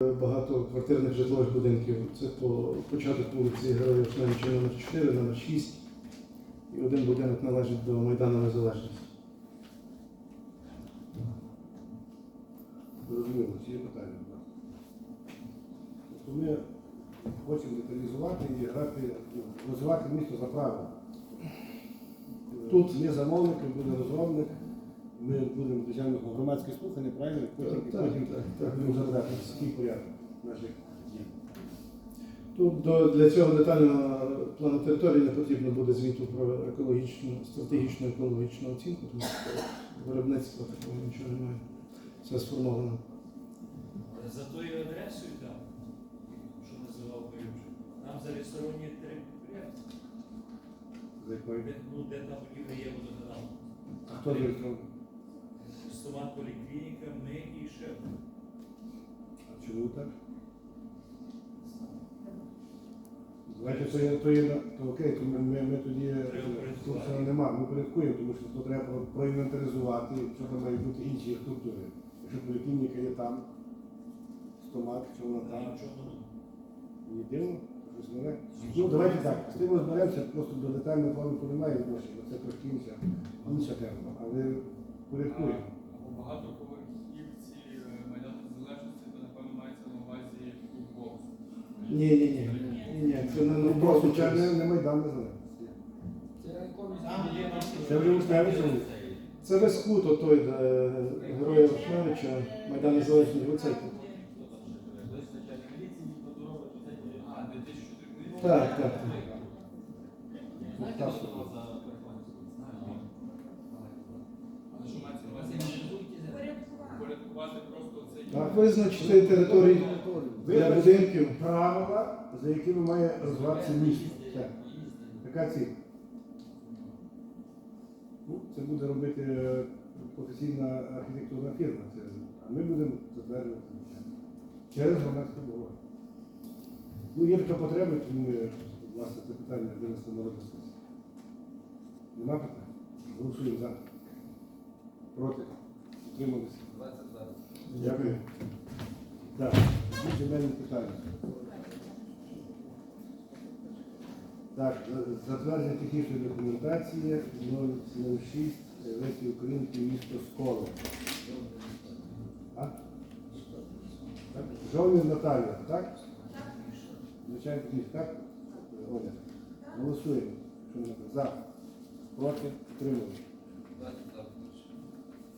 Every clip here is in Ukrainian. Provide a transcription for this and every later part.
багатоквартирних житлових будинків. Це по початок вулиці Героїв Шленича номер 4, номер 6. І один будинок належить до Майдану Незалежності. Зрозуміло, ці є питання. Тобто ми хочемо деталізувати і грати, ну, розвивати місто за правилами. Тут- Тут є замовник, буде розробник, ми будемо звичайно громадські слухання, правильно? Потім, Так, потім так, так. будемо задати свій порядок наших дій. Тут до, для цього детального плану території не потрібно буде звіту про екологічну, стратегічну екологічну оцінку, тому що виробництва такого нічого немає. Все сформовано. Але за тою адресою там, що називав Боючик, нам зареєстровані три підприємства. За якою? Де, ну, де там будівля є водоканал. А хто зареєстрований? Стомат поліклініка, ми і ще. А чому так? Давайте то є, то є, то окей, то ми, ми, ми тоді Треба тут порядкувати. нема, ми порядкуємо, тому що тут треба проінвентаризувати, що там мають бути інші структури. Якщо поліклініка є там, стомат, що вона там, не дивно, щось нове. Ну давайте так, з тим розберемося, просто до детального плану то немає відношення, це трошки інша, інша тема, але порядкуємо. Багатоповерхівці е, Майдану Незалежності, то напевно мається на увазі футбол. Ні, ні, ні. Ні, ні, це не Ну, просто це не, не Майдан Незалежності. Це вже Усневича. Це весь кут, отой, де Героя Вишневича, Майдан Незалежності, оцей кут. А, 2004 Так, так. Так. Але що мається на увазі? Порядкувати просто цей Так, визначити території для будинків. правила, за якими має розвиватися місто. Все. Така ціль. Ну, це буде робити е, професійна архітектурна фірма. А ми будемо затверджувати через громадське договор. Ну, є така потреба, тому ми, власне, це питання винесли на розгляд сесії. Нема питань? Голосуємо за. Проти. Утрималися. Дякую. Так, земельні питання. Так, затвердження технічної документації 006 Лесі Українки місто? Так? Жовнір Наталія, так? Звичайно, так? Оля. Голосуємо. За. Проти. Утримали.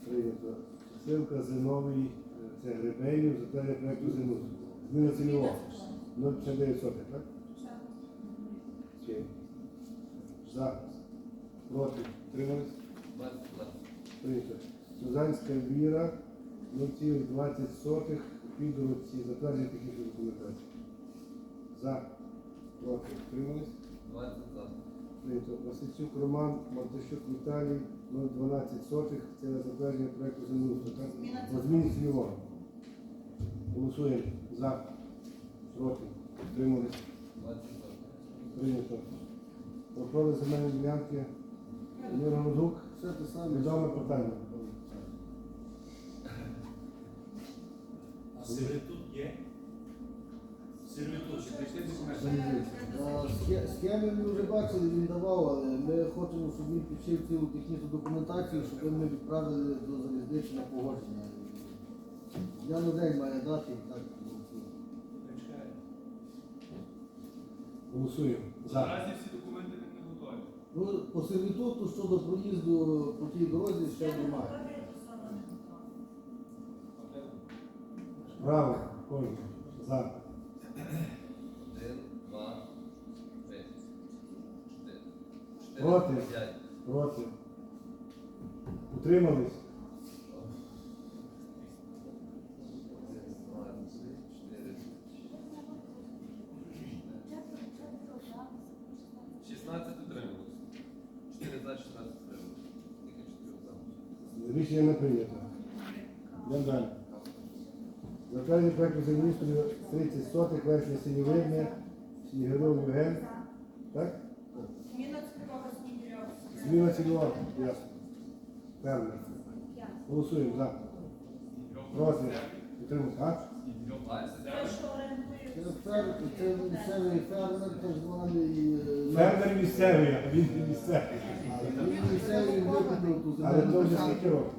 Прийнято. Силка Зиновий, е, це Гребенів, затвердження проєкту землі. Зміна цільового. 0,59 сотих, так? За. Проти. Утримались? Прийнято. Сузанська віра, 0,20 сотих, підроці, затвердження технічної документації. За. Проти. Утримались? Прийнято. Васильчук Роман, Мартищук Віталій, 0,12 сотих. Це на затвердження проєкту землеустрою. так? Зміна По зміні цільового. Голосуємо. За. Проти. Утримались? Прийнято. Охорона земельної ділянки. Миргородук. Все те саме. Відоме питання. А сервітут є? Сервітут, чи прийшли документи? А, Схеми ми вже бачили, він давав, але ми хочемо, щоб він підшив цілу технічну документацію, щоб ми відправили до залізничі на погодження. Дня на день має дати і так. Голосуємо. За. Наразі всі документи не готові. Ну, по сервітуту щодо проїзду по тій дорозі ще немає. Право. Кожен. За. Проти. Проти. Утримались? Рішення не прийнято. Йдемо далі. Затвердження проєкту землеустрою 30 сотих, верхня синьовидня, Снігиров Євген. Так? Зміна цільового снігирьова. Зміна цільова. Ясно. Певно. Голосуємо за. Проти. Утримались. А? Що. Це місцевий фермер, так званий. е, Фермер місцевий, а він не місцевий. А Він місцевий викупив ту Але то вже скільки років?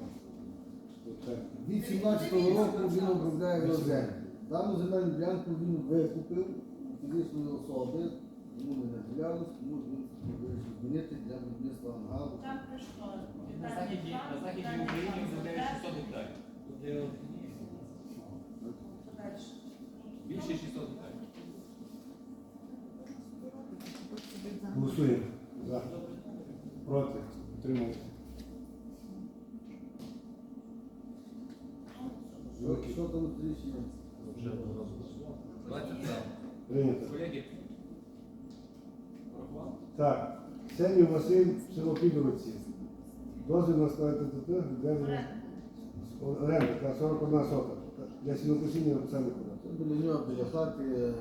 Від 17-го року він обробляє розземлю. Дану земельну ділянку він викупив фізичної особи, йому не наділялось, тому він вирішив змінити для будівництва ангару. Там прийшло. На західній Україні земля 600 гектарів. Туди от ні. Більше 600 гектарів. Голосуємо. За. Проти. Утримуємося. Що, що там з рішенням? 20 за. Прийнято. Колеги, Так. Сенів Василь, село Підоровці. Дозвіл на складати відведення оренди та 41 сота. Для сінокосіння куди. Це біля нього, біля хати, е,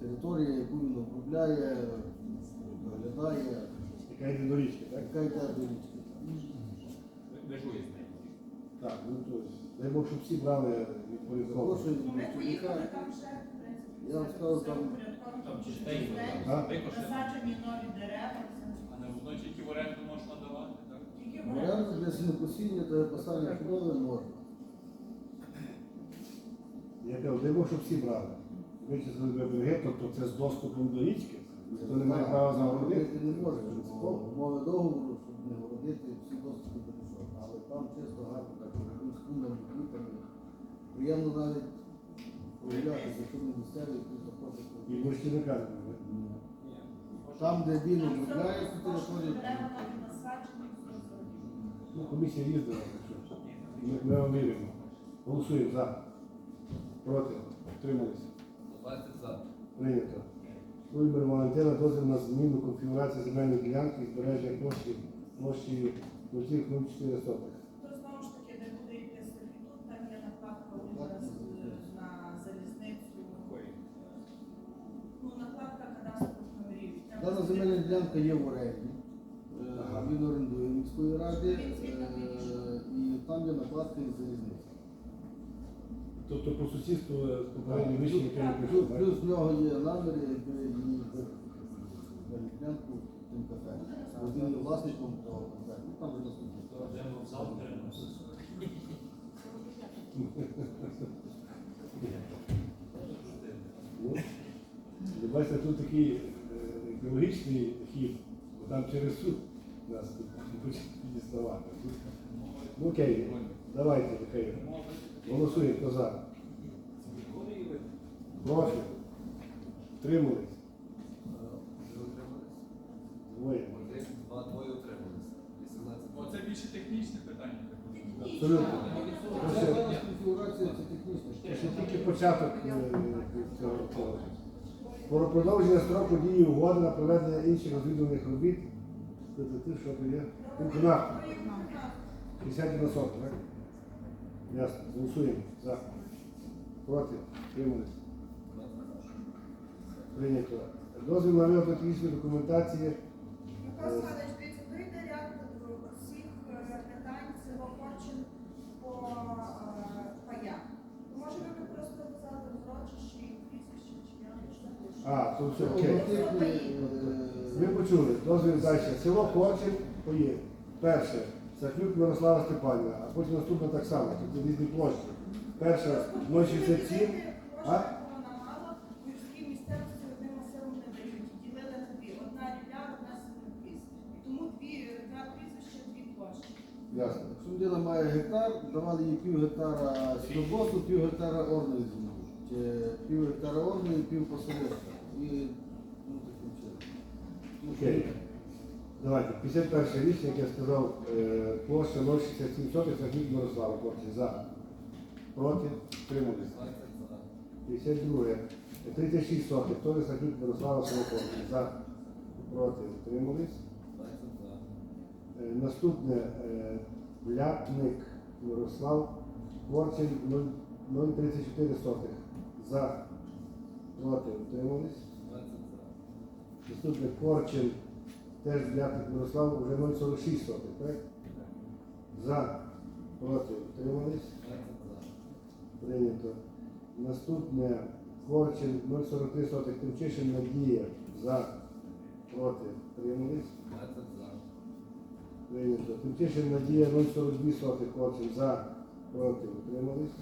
територія, яку він обробляє, доглядає, Яка йде до річки, так? яка йде до річки. Так, ну то есть, дай Бог, щоб всі брали відповідно. Запрошую Ми поїхали чоловіка. там ще, в принципі, Я вам скажу, там- Там чистенько, А? викошено. Насаджені нові дерева. А не воно тільки в оренду можна давати, так? Тільки в Варіанти оренду. для сінокосіння та поставлення худоби можна. Я кажу, дай Бог, щоб всі брали. Вичислили береги, тобто це з доступом до річки. Ніхто не має права загородити. Загородити не може, бо умови договору, щоб не городити, всі доступи перейшов. Але там чисто гарно, так, з кумами, квітами. Приємно навіть не місцевий, який. І борщівника не буде. Там, де він обробляє цю територію. Ну, комісія їздила, так що ми, вам віримо. Голосуємо за. Проти. Утрималися. 20 за. Прийнято. Вибір Валентина дозвіл на зміну конфігурації земельної ділянки і збереження площі площею 0,04 сотих. То знову ж таки, де буде йти сервітут, там є накладка один раз е, на залізницю. Ну, накладка кадастрових номерів. Земельна ділянка є в оренді. Е, Ага. Він орендує міської ради е, і там є накладка із залізниці. Тобто по сусідству з попереднім рішенням, яке не Плюс, прийшло, так? плюс в нього є наміри, якби її земельну ділянку тим кафе. Він є власником того кафе. Ну, Там вже наступне. Йдемо на. Ну, бачите, тут такий екологічний хід, там через суд нас тут хочуть діставати. Ну окей, давайте, Михайло. Голосуємо, хто за. Проти. Тримались. Ви? Двоє. Два, двоє утримались. 18 Оце більше технічне питання. Абсолютно. Це конфігурація, це технічна. Це ще тільки початок е, цього. Про продовження строку дії угоди на проведення інших розвідувальних робіт. Що то є? Укрнафта. 50 на 40, так? Ясно. Голосуємо. За. Проти. Тримались. Прийнято. Дозвіл на виготовлення документації. Микола Славович, дивіться, прийде ряд всіх е, питань цього почин по е, паях. Може ви б просто казали урочищі, прізвище, чи я не знаю. А, то все окей. е, почули. Дозвіл далі. Село Корчин поїде. Перше. Сахлюк Мирослава Степанівна, а потім наступне так само, тобто різні площі. Перша 067. А? Ясно. Якщо має гектар, давали їй пів гектара сінобосу, пів гектара орної землі. Пів гектара орної, пів посадочка. Ну. Давайте, 51 рішення, як я сказав, е, площа 067 сотих, Сахлюк Мирослава Корчин. За. Проти. Тримались. 52. 36 сотих, теж Сахлюк Мирослава село За. Проти. Тримались. Е, Наступне е, Ляпник Мирослав Корчин 0,34 сотих. За. Проти. Утримались. 20 за. Наступне Корчин теж Ляпник Мирослав вже 0,46 сотих, так? За. Проти. Утримались. Прийнято. Наступне Корчин 043 сотих. Тимчишин Надія. За. Проти. Приймались. Прийнято. Тимчишин Надія 042 сотих. Корчин. За. Проти. Утримались.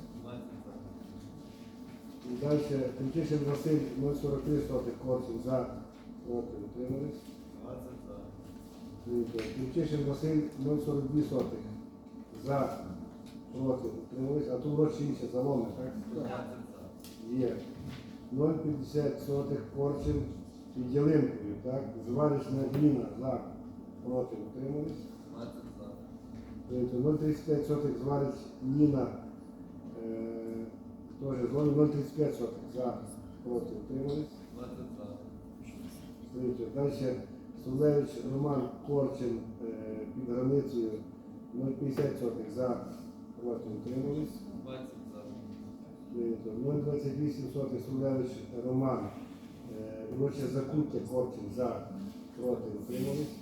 Далі Тимчишин Василь 043 сотих. Корчин. За. Проти. Утримались. Прийнято. Тимчишин Василь 042 сотих. За. Проти. Утримались. А тут рочі інше. Заломи, так? Є. 0,50 сотих Корчин під ялинкою, так? Зварочна гліна. За. Проти. Утримались. Прийнято. 0,35 сотих зварить Ніна. Е, теж зони 0,35 сотих. За. Проти. Утримались. Далі Сулевич Роман Корчин е, під границею 0,50 сотих. За. Проти. Утримались. 0,28 сотих Сулевич Роман. Е, Закуття Корчин. За. Проти. Утримались.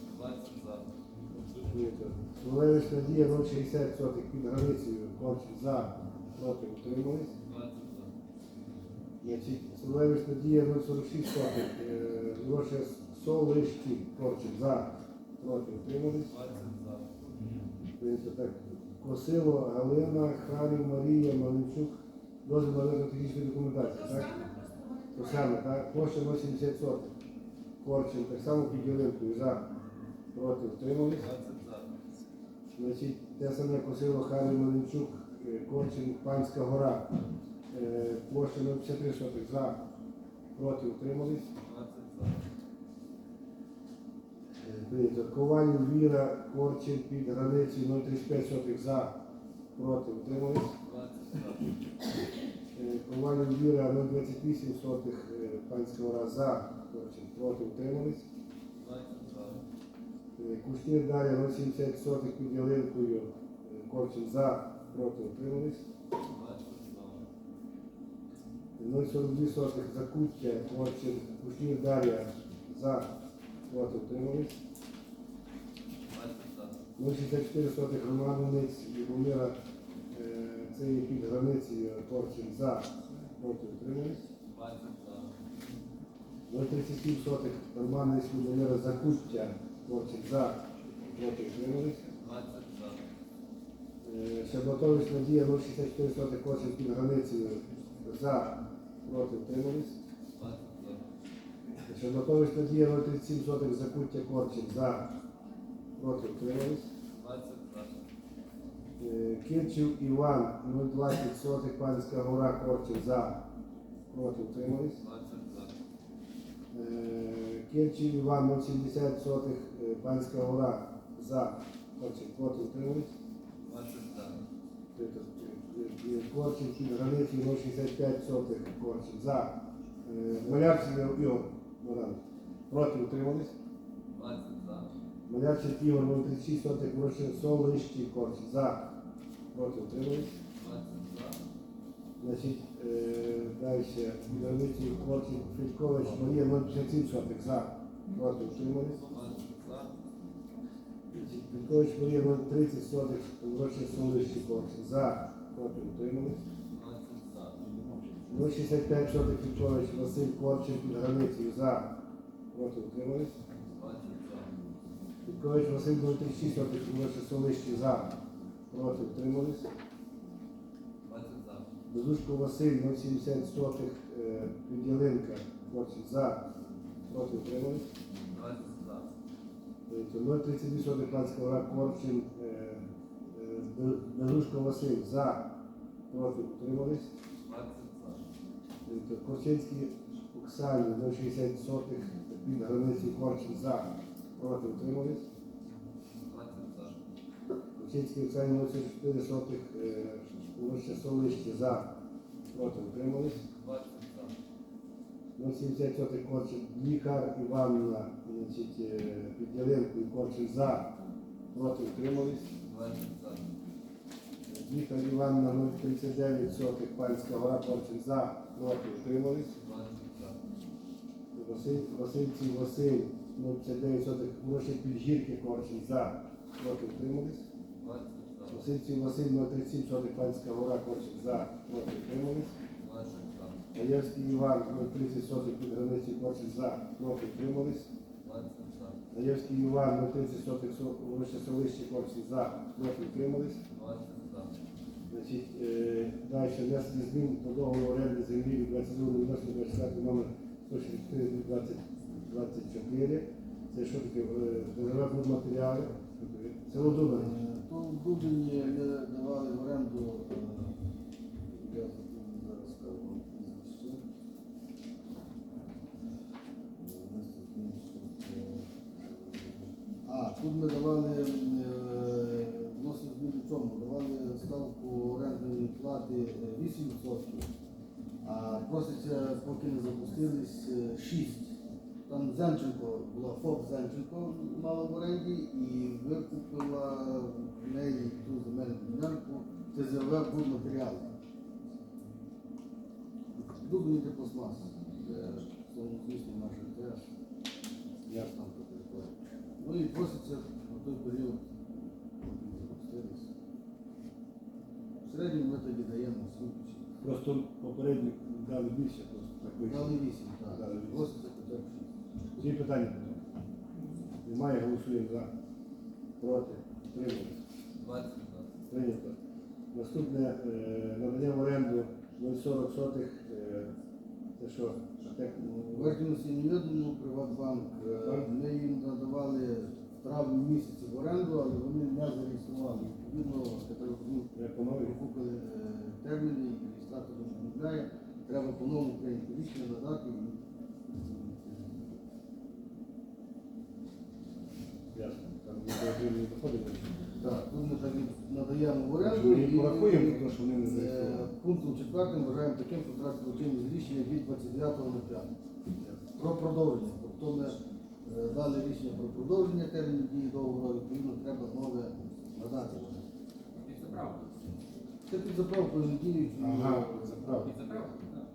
Прийнято. Сулевич Надія 0,60 сотих під границею Корчин. За. Проти. Утримались. Сулевич Надія 046 сотих. Е, Солишки Корчин. За. Проти. Утримались. Косило Галина, Харів Марія, Маленчук. Дозвіл на розгляд технічної документації. Так? То саме, так? Площа 070 сотих. Корчин, так само під ялинкою. За. Проти. Утримались. Значить, те саме косило Харі Маленчук, е, Корчин, Панська гора. Е, Площа 053 сотих. За. Проти. Утримались. Е, Прийнято. Ковалів Віра, Корчин під границею 035 сотих. За. Проти. Утримались. Е, Ковалів Віра 028 сотих. е, Панська гора. За. Корчин. Проти. Утримались. Е, Кушнір далі 070 сотих під ялинкою. Е, Корчин за, проти утримались. 042 сотих закуття, Корчин, Кушнір Дар'я за, проти утримались. 064 сотих Романовець, Любомира, це є під границею Корчин за, проти утримались. 037 сотих Романовець, Любомира, закуття, Корчин за, проти утримались. Щербатович Надія 064 сотих Корчин під границею за, проти утримались. Щербатович Надія 037 сотих закуття Корчин за, проти утримались. Е, Кирчів Іван 020 сотих Панська гора Корчин за, проти утримались. Е, Кирчів Іван 070 сотих е, Панська гора за, Корчин проти утримались. Корчин під границею 065 сотих Корчин за. Е, Малярчик Ігор Богдан. Проти утримались. Малярчик Ігор 036 сотих Корчин Солищі Корчин за. Проти утримались. Значить, е, далі під границею Корчин Федькович Марія 057 сотих за. Проти утримались. Значить, Федькович Марія 030 сотих Корчин Солищі Корчин за. Проти утримались. 065 сотих Федькович Василь Корчин під границею за. Проти утримались. Федькович Василь 036 сотих Корчин Солищі за. Проти утримались. Безушко Василь 070 сотих е, під. Корчин за. Проти утримались. Тобто 032 сотих Панська гора Корчин. Е, е, Безушко Василь за. Проти утримались. Тобто Корчинський Оксані 060 сотих під границею Корчин за. Проти утримались. Корчинський Оксані 064 сотих е, площа Солищі за. Проти утримались. 070 сотих Корчин Дніхар Іванна значить, е, під ялинкою Корчин за. Проти утримались. Дніхар Іванна 039 сотих Панська гора Корчин за. Проти утримались. Василь, Васильців Василь 059 сотих Гроші Підгірки Корчин за. Проти утримались. Васильців Василь 037 сотих Панська гора Корчик за проти утримались. Наєвський Іван 030 сотих під границі Корчик за проти утримались. Наєвський Іван 030 сотих вище селище Корчик за проти утримались. Значить, е, далі внесення змін до договору оренди землі від 22 відносно 24 номер 164 від 2024. Це що таке? Е, матеріали. Село Дубин. Е, То в Дубині ми давали в оренду, я зараз скажу вам. А, тут ми давали, А проситься, е, поки не запустились, е, 6%. Там Зенченко була ФОП Зенченко мала в оренді і викупила в неї ту земельну ділянку ТЗВ будматеріал. Дубний е, та пластмас, де словно звісно наша ТС, я там потерпаю. Ну і проситься на той період запустились. В середньому ми тоді даємо суть. Просто попередник дали більше, просто так Дали вийшло. вісім, так. Дали вісім. Ці питання. Немає, голосуємо за. Проти. Утримались. Прийнято. Наступне е, надання в оренду 0,40 сотих. е, Це що? Атек? Верхньому сім'єдному Приватбанк. е, Ми їм надавали в травні місяці в оренду, але вони не зареєстрували. Відповідно, тепер ну, викупили е, терміни, і реєстратор не відмовляє. Треба по-новому українське рішення надати. і- Ясно. Там не доходить. Так, тут ми так надаємо в оренду. Ми і- порахуємо, тому що вони не Е. Пунктом четвертим вважаємо таким, що втратити злочинність рішення від 29.05 про продовження. Тобто ми е, дали рішення про продовження терміну дії договору, відповідно треба нове надати. Це під заправкою не діють. Ага, це правда. Підзаправка?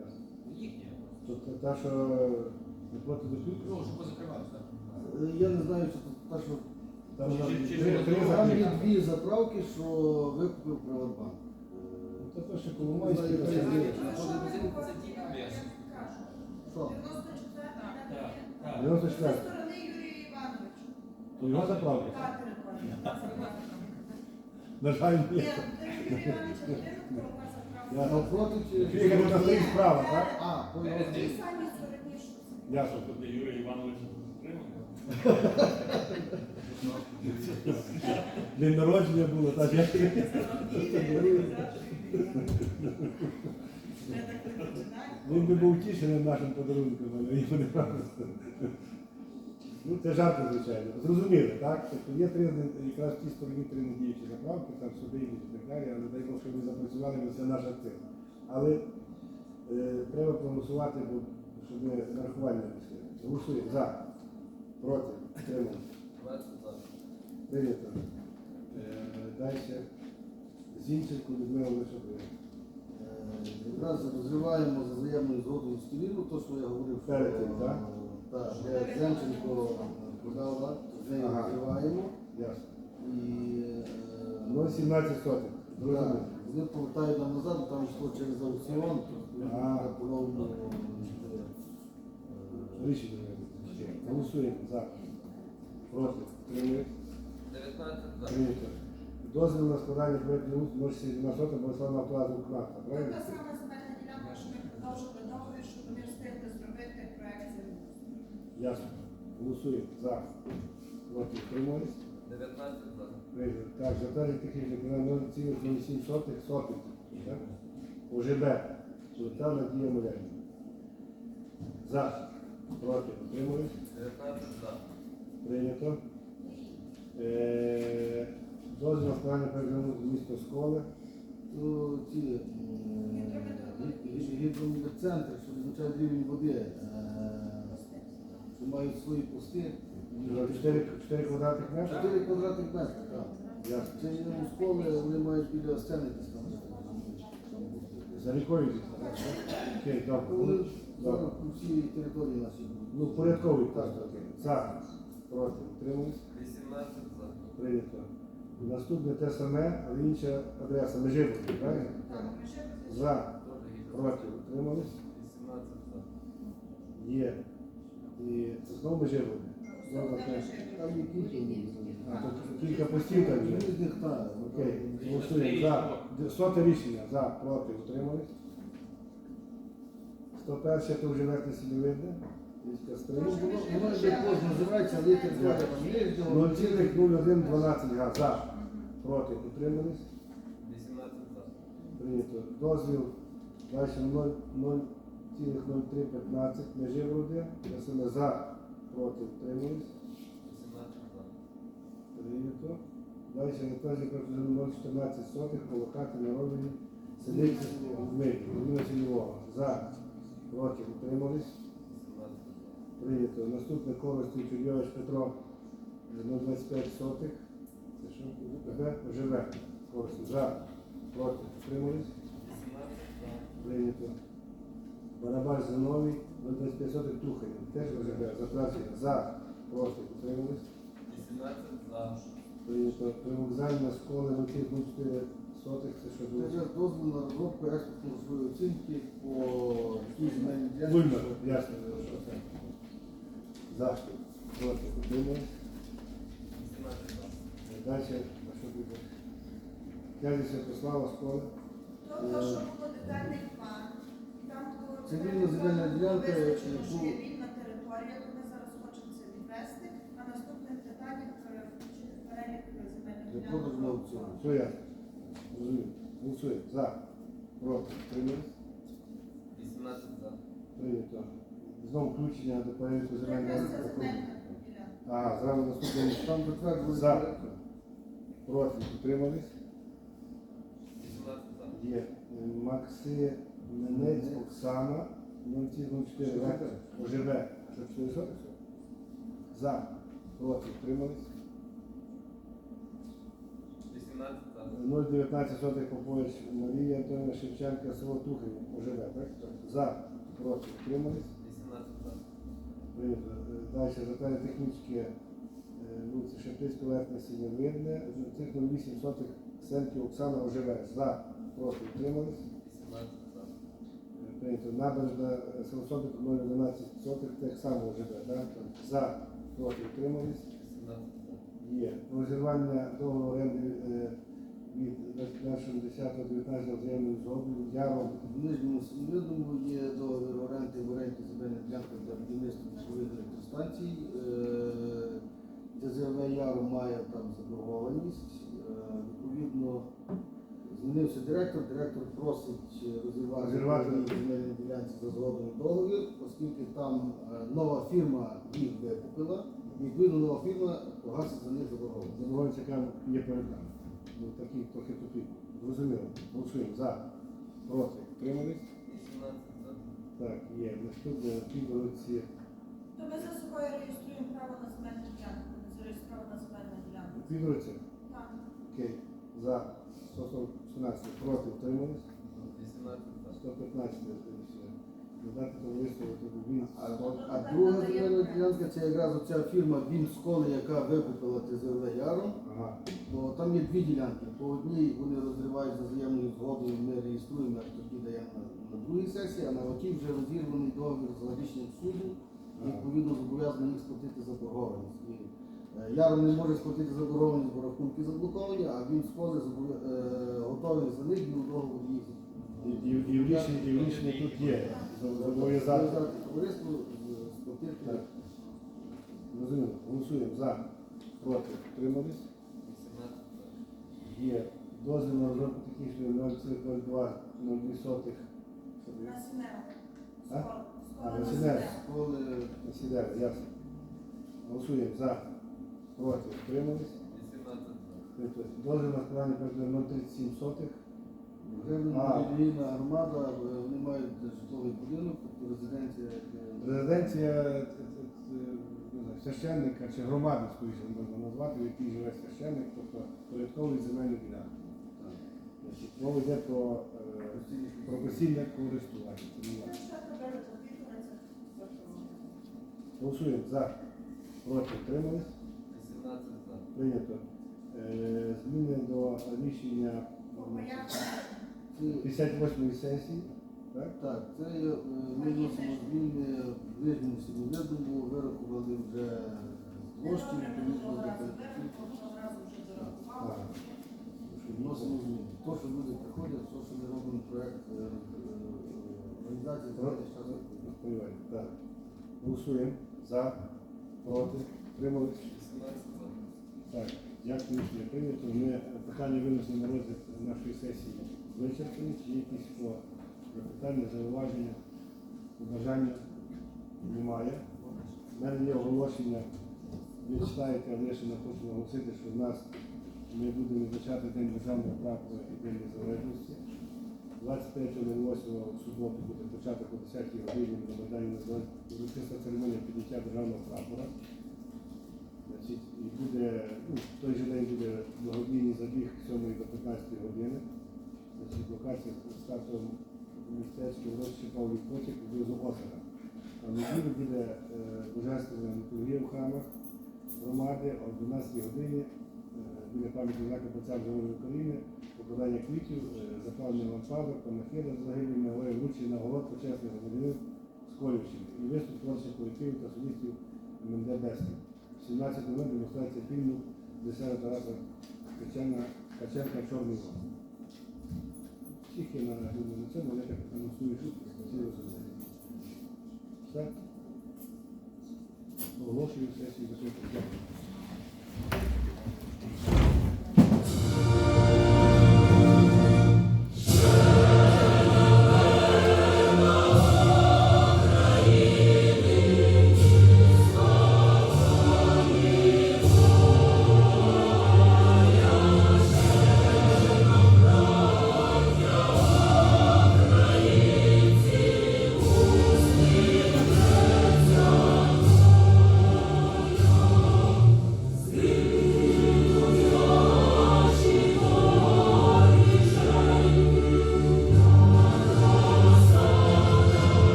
Ясно. Їхня. Тобто та, що не проти до Ну, що позакривалось, так? Е, Я не знаю, що тут та, що Там Чи- чи- чи три- три там закриті. є дві заправки, що викупив Приватбанк. Це те, що. Це це-. Ну, що це- говоримо? це ті Я кажу. Що? 94 Так, так. 94. Зі сторони Юрія Івановича. То його заправка. Та територія. На жаль, Ні, ні. де Юрія Івановича будинок, то одна заправка. Я- Навпроти чи... Тільки тут справа, так? А. Ясно. Тобто Юрій Іванович? День народження було, так починаємо. Він би був тішеним нашим подарунком, але йому не правда. Ну, це жарти, звичайно. Зрозуміли, так? Тобто є три якраз в тій стороні три надіючі заправки, там сюди і так далі, але дай Бог, щоб ми запрацювали, бо це наш акцент. Але е, треба проголосувати, бо щоб ми нарахування пішли. Голосуємо за, проти, підтримуємо. Прийнято. Е, Далі. Зінченко Людмила Лишовина. Е, Якраз розриваємо за взаємною згодою сторін, то, що я говорив, що Перед тим, так? Е, так, де Зенченко подала, з нею Ага. розриваємо. Ясно. І е, 0,17 сотих. так, Зрозуміло. вони повертають нам назад, там йшло через аукціон, то А. по-новому. е, Рішення не Голосуємо за. Проти. Прийняли. 19 за. Прийнято. Дозвіл на складання проєкту носі на сота Борислава Плазу Кратка. Правильно? сама земельна ділянка, що ми продовжили договір, щоб вони встигли зробити проект землі. Ясно. Голосуємо за. Проти. Приймались. 19 за. Прийнято. Так, затвердити технічний план 0,07 сотих сотих. Так? ОЖБ. Золота Надія Муляна. За. Проти. Утримались. 19 за. Прийнято. Е, Дозвіл складання проєкту місто школи. То ці м, гі- гідромедцентри, що визначають рівень води, е, мають свої пости. 4, 4 квадратних метри. 4 квадратних метри, так. Ясно. Це є у школи, вони мають біля десь там. За рікою десь. Окей, добре. Вони Ну, зараз по всій території нашій. Ну, порядковий Так, так. За. Проти. Утримались. 18 за. Прийнято. Наступне те саме, але інша адреса Межибур, правильно? За, проти, утримались? 18 за. Є. І знову є кілька постів. Так. Окей, голосуємо за. Соте рішення. За, проти, утримались. 101 то вже верхне сільовидне. Міська Ну. Воно воно вже кожен називається, але ти там нижнього. 0,0112 га. За, проти, утримались. 18 за. Прийнято. Дозвіл далі 0,0315 межі вроди. Просимо за, проти, утримались. 18. Прийнято. Далі затвердження про 014 сотих по локати на Миті, Володимира Сільвова. За, проти, утримались. Прийнято. Наступне користі Чудьович Петро е, 025 сотих. Це що? Живе? Користі. За, проти, утримались. 18. Прийнято. Барабар Зиновій, 025 сотих Тухарів. Теж ОЖБ. Затвердження. За, проти, утримались. 18 за. Прийнято. Привокзальна школа 0,04 сотих. Це що Це було? дозвіл на розробку експортно-грошової оцінки по тій земельній ділянці. Вульмер. Ясно. що це. За, проти, утримались. 18 за. Далі, а що буде? Князі Святослава школа. Тобто, що було детальний план, Цивільна земельна ділянка, визначено, яку- що є вільна територія, то ми зараз хочемо це відвести, а наступним питанням включити в перелік земельних Для ділянок. продажу на аукціон. Все ясно. Розумію. Голосуємо. За. Проти. Утримались. 18 за. Прийнято. Знову включення до переліку земельного це земельна ділянка. Ага, зразу наступний. Там затверджували За. порядок. Проти. Утримались. 18 за. Є. Макси Ненець Оксана. 0,04 гектар. ОЖБ. Що 4 сотих? За. Проти. Утримались. 18 за. 0,19 сотих Попович Марія Антонівна Шевченка, село Тухів, ОЖБ, так? За. Проти. Утримались. 18 за. Прийнято. Далі затвердження технічки е, вулиці Шептицького верхня Сіньовидне, цих 08 сотих Семки Оксана ОЖВ. За, проти, утримались. 18 за. Е, Прийнято. Набережна село Сотик 011 сотих, так само ОЖВ. Да? Там За, проти, утримались. Є. Розірвання договору оренди е, від 21.10.19 взаємною згодою Яром В Нижньому Смирному є договір оренди в оренді земельних ділянки для будівництва пішових електростанцій. Е, ДЗВ Яру має там заборгованість. Е, Відповідно, змінився директор. Директор просить розірвати Розірвати. договір ділянці за згодом договір, оскільки там е, нова фірма їх викупила. Відповідно, нова фірма погасить за них заборгованість. Забувається, яка є перед нами. Ну, такий трохи тупик. Зрозуміло. Голосуємо. За, проти, утримались. 18 за. Так, є. Наступне підволиці. То ми за собою реєструємо право на земельну ділянку, зареєстрована земельна ділянка. Підволиці. Так. Окей. За 117 проти утримались. 115 Додати товариство. А, а друга земельна ділянка це якраз оця фірма Бімсколи, яка викупила ТЗВ Яром. Ага. То там є дві ділянки. По одній вони розривають за взаємною згодою, ми реєструємо, аж тоді даємо на, другій сесії, а на отій вже розірваний договір з рішенням суду, і, відповідно зобов'язаний їх сплатити заборгованість. І, Яром не може сплатити заборгованість, бо рахунки заблоковані, а він сколи готовий за них, він договор їх. І, і, і в рішенні, і в рішенні тут є. Зобов'язати. Товариство е, сплатити. Так. Розуміло. Голосуємо за, проти, утримались. 18 за. Є дозвіл на розробку технічної 0,02 сотих. На Сінево. А? А, на на. Сінево. Коли Сідає, ясно. Голосуємо за, проти, утримались. 18 за. Тобто Дозвіл на складання перед 037 сотих. А. релігійна громада, е, вони мають житловий будинок, тобто резиденція. е, Резиденція е, не знаю, священника чи громади, скоріше можна назвати, в якій живе священник, тобто порядковий земельний. Значить, Мова йде про, е, про постійне користування. Це не. Голосуємо за, проти, утримались. 18 за. Прийнято. Е, Зміни до рішення Це 58-ї сесії. Так? Так, це е, ми вносимо зміни в ближньому сім'єдному, вирахували вже площі, відповідно до. Так. Вносимо зміни. То, що люди приходять, то, що ми робимо проєкт е, організації зробити щас. Так. Голосуємо. За, проти, тримались. 18 за. Так, дякую, рішення прийнято. Ми питання винесли на розгляд нашої сесії вичерпані. Чи якісь по запитання, зауваження, побажання? Немає. У мене є оголошення. Ви читаєте, але ще не хочу наголосити, що в нас ми будемо відзначати День державного прапора і День Незалежності. 23.08 в суботу буде початок о 10-й годині на Майдані Незалежності. Урочиста церемонія підняття державного прапора. І буде, ну, в той же день буде благодійний забіг 7 до 15 години. Значить, локація стартом містечко урочище Павлів Потік поблизу озера. А неділю буде е, божественна літургія в храмах громади о 12 годині е, біля пам'ятного знака Отця Героїв України, покладання квітів, е, запалення лампадок, панахида з загиблими, але вручення нагород почесних громадянин Сколівщини і виступ творчих колективів та солістів МНД Бесни. 17 момент демонстрація фільму Десера Тараса качанка Чорний Вон. Всіх я на, на цьому, я так анонсую, всі. Все. Оголошую сесію закритою.